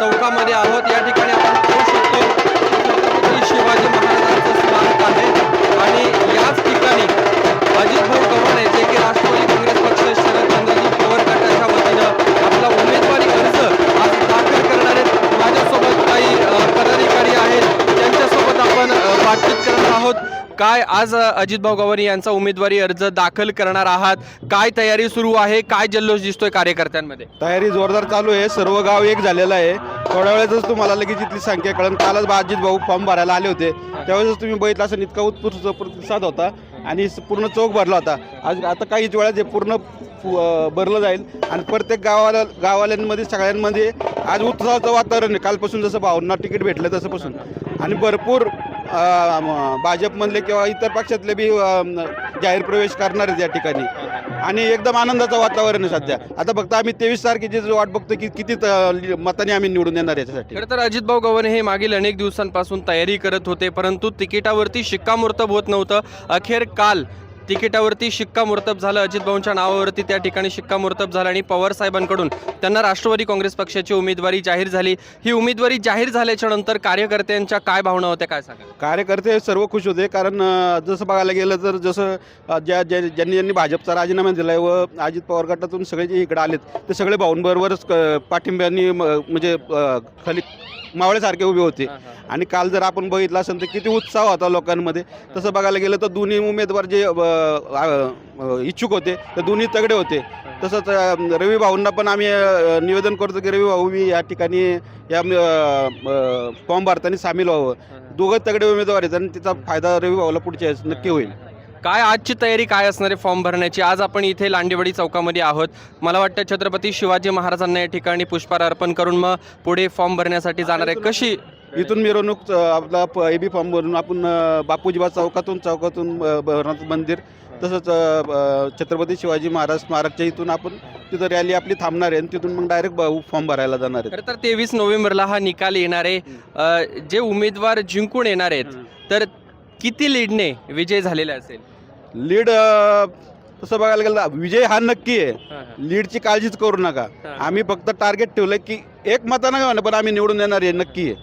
चौकामध्ये आहोत. या ठिकाणी आपण पाहू शकतो छत्रपती शिवाजी महाराजांचं स्मारक आहे. आणि याच ठिकाणी अजितभाऊ कवाने जे की राष्ट्रवादी काँग्रेस पक्ष शरदचंद्रजी पवार गटाच्या वतीनं आपला उमेदवारी अर्ज आज दाखल करणारे माझ्यासोबत काही पदाधिकारी आहेत. त्यांच्यासोबत आपण बातचीत करणार आहोत. काय आज अजित भाऊ गवानी यांचा उमेदवारी अर्ज दाखल करणार आहात? काय तयारी सुरू आहे? काय जल्लोष दिसतोय कार्यकर्त्यांमध्ये? तयारी जोरदार चालू आहे. सर्व गाव एक झालेलं आहे. थोड्या वेळेतच तुम्हाला लगेच इथली संख्या कळण कालच अजित भाऊ फॉर्म भरायला आले होते. त्यावेळेस तुम्ही बघितलं असं इतका उत्कृष्ट प्रतिसाद होता आणि पूर्ण चौक भरला होता. आज आता काहीच वेळात हे पूर्ण भरलं जाईल. आणि प्रत्येक गावाला गावाल्यांमध्ये सगळ्यांमध्ये आज उत्साहाचं वातावरण आहे. कालपासून जसं भावना तिकीट भेटलं तसंपासून. आणि भरपूर भाजपमधले किंवा इतर पक्षातले बी जाहीर प्रवेश करणार आहेत या ठिकाणी. आणि एकदम आनंदाचं वातावरण आहे सध्या. आता फक्त आम्ही तेवीस तारखेची वाट बघतो की किती मताने आम्ही निवडून येणार याच्यासाठी. खरं तर अजित भाऊ गव्हाणे हे मागील अनेक दिवसांपासून तयारी करत होते परंतु तिकिटावरती शिक्कामोर्तब होत नव्हतं. अखेर काल तिकिटावरती शिक्कामोर्तब झालं. अजित भाऊंच्या नावावरती त्या ठिकाणी शिक्कामोर्तब झालं आणि पवार साहेबांकडून त्यांना राष्ट्रवादी काँग्रेस पक्षाची उमेदवारी जाहीर झाली. ही उमेदवारी जाहीर झाल्याच्यानंतर कार्यकर्त्यांच्या काय भावना होत्या काय सांगा कार्यकर्ते सर्व खुश होते कारण जसं बघायला गेलं तर जसं ज्या ज्या- ज्यांनी ज्यांनी भाजपचा राजीनामा दिला आहे व अजित पवार गटातून सगळे जे इकडे आलेत ते सगळे भाऊंबरोबरच पाठिंब्यांनी म- म्हणजे खाली मावळ्यासारखे उभे होते. आणि काल जर आपण बघितलं असेल तर किती उत्साह होता लोकांमध्ये. तसं बघायला गेलं तर दोन्ही उमेदवार जे इच्छुक होते ते दोन्ही तगडे होते. तसंच रवी भाऊंना पण आम्ही निवेदन करतो की रवी भाऊ बी या ठिकाणी या फॉर्म भरताना सामील व्हावं. दोघं तगडे उमेदवार आहेत आणि त्याचा फायदा रवी भाऊला पुढच्या नक्की होईल. काय आजची तयारी काय असणार आहे फॉर्म भरण्याची? आज आपण इथे लांडेवाडी चौकामध्ये आहोत. मला वाटतं छत्रपती शिवाजी महाराजांना या ठिकाणी पुष्पहार अर्पण करून मग पुढे फॉर्म भरण्यासाठी जाणार आहे. कशी इथून मिरवणूक आपला ए बी फॉर्म भरून आपण बापूजीबा चौकातून चौकातून भरनाथ मंदिर तसंच छत्रपती शिवाजी महाराज स्मारकच्या इथून आपण तिथं रॅली आपली थांबणार आहे आणि तिथून मग डायरेक्ट फॉर्म भरायला जाणार आहे. तर तेवीस नोव्हेंबरला हा निकाल येणार आहे. जे उमेदवार जिंकून येणार आहेत तर किती लीडने विजय झालेला असेल? लीड अ, तसं बघायला गेलं तर विजय हा नक्की आहे. लीडची काळजीच करू नका. हा. आम्ही फक्त टार्गेट ठेवलं की एक मतानं का होईना, पण आम्ही निवडून येणार आहे नक्की आहे.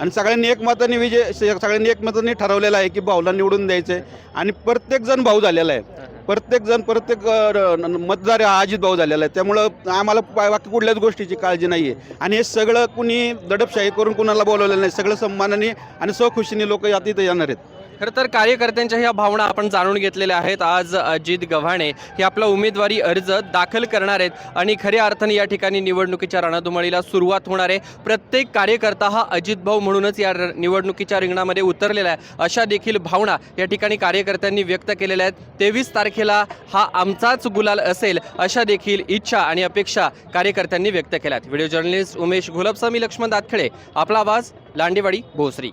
आणि सगळ्यांनी एक मताने विजय सगळ्यांनी एक मताने ठरवलेलं आहे की भाऊला निवडून द्यायचं आहे आणि प्रत्येक जण भाऊ झालेला आहे. प्रत्येक जण प्रत्येक अ, र- न- मतदार हा अजित भाऊ झालेला आहे. त्यामुळं आम्हाला बाकी कुठल्याच गोष्टीची काळजी नाही आहे आणि हे सगळं कुणी दडपशाही करून कुणाला बोलवलेलं नाही. सगळं सन्मानाने आणि स्वखुशीने लोक यात इथं येणार आहेत. खरं तर कार्यकर्त्यांच्या ह्या भावना आपण जाणून घेतलेल्या आहेत. आज अजित गव्हाणे हे आपला उमेदवारी अर्ज दाखल करणार आहेत आणि खऱ्या अर्थाने या ठिकाणी निवडणुकीच्या रणधुमाळीला सुरुवात होणार आहे. प्रत्येक कार्यकर्ता हा अजित भाऊ म्हणूनच या र- निवडणुकीच्या रिंगणामध्ये उतरलेला आहे. अशा देखील भावना या ठिकाणी कार्यकर्त्यांनी व्यक्त केलेल्या आहेत. तेवीस तारखेला हा आमचाच गुलाल असेल अशा देखील इच्छा आणि अपेक्षा कार्यकर्त्यांनी व्यक्त केल्यात. व्हिडिओ जर्नलिस्ट उमेश घोलपसा मी लक्ष्मण दातखळे आपला आवाज लांडेवाडी भोसरी.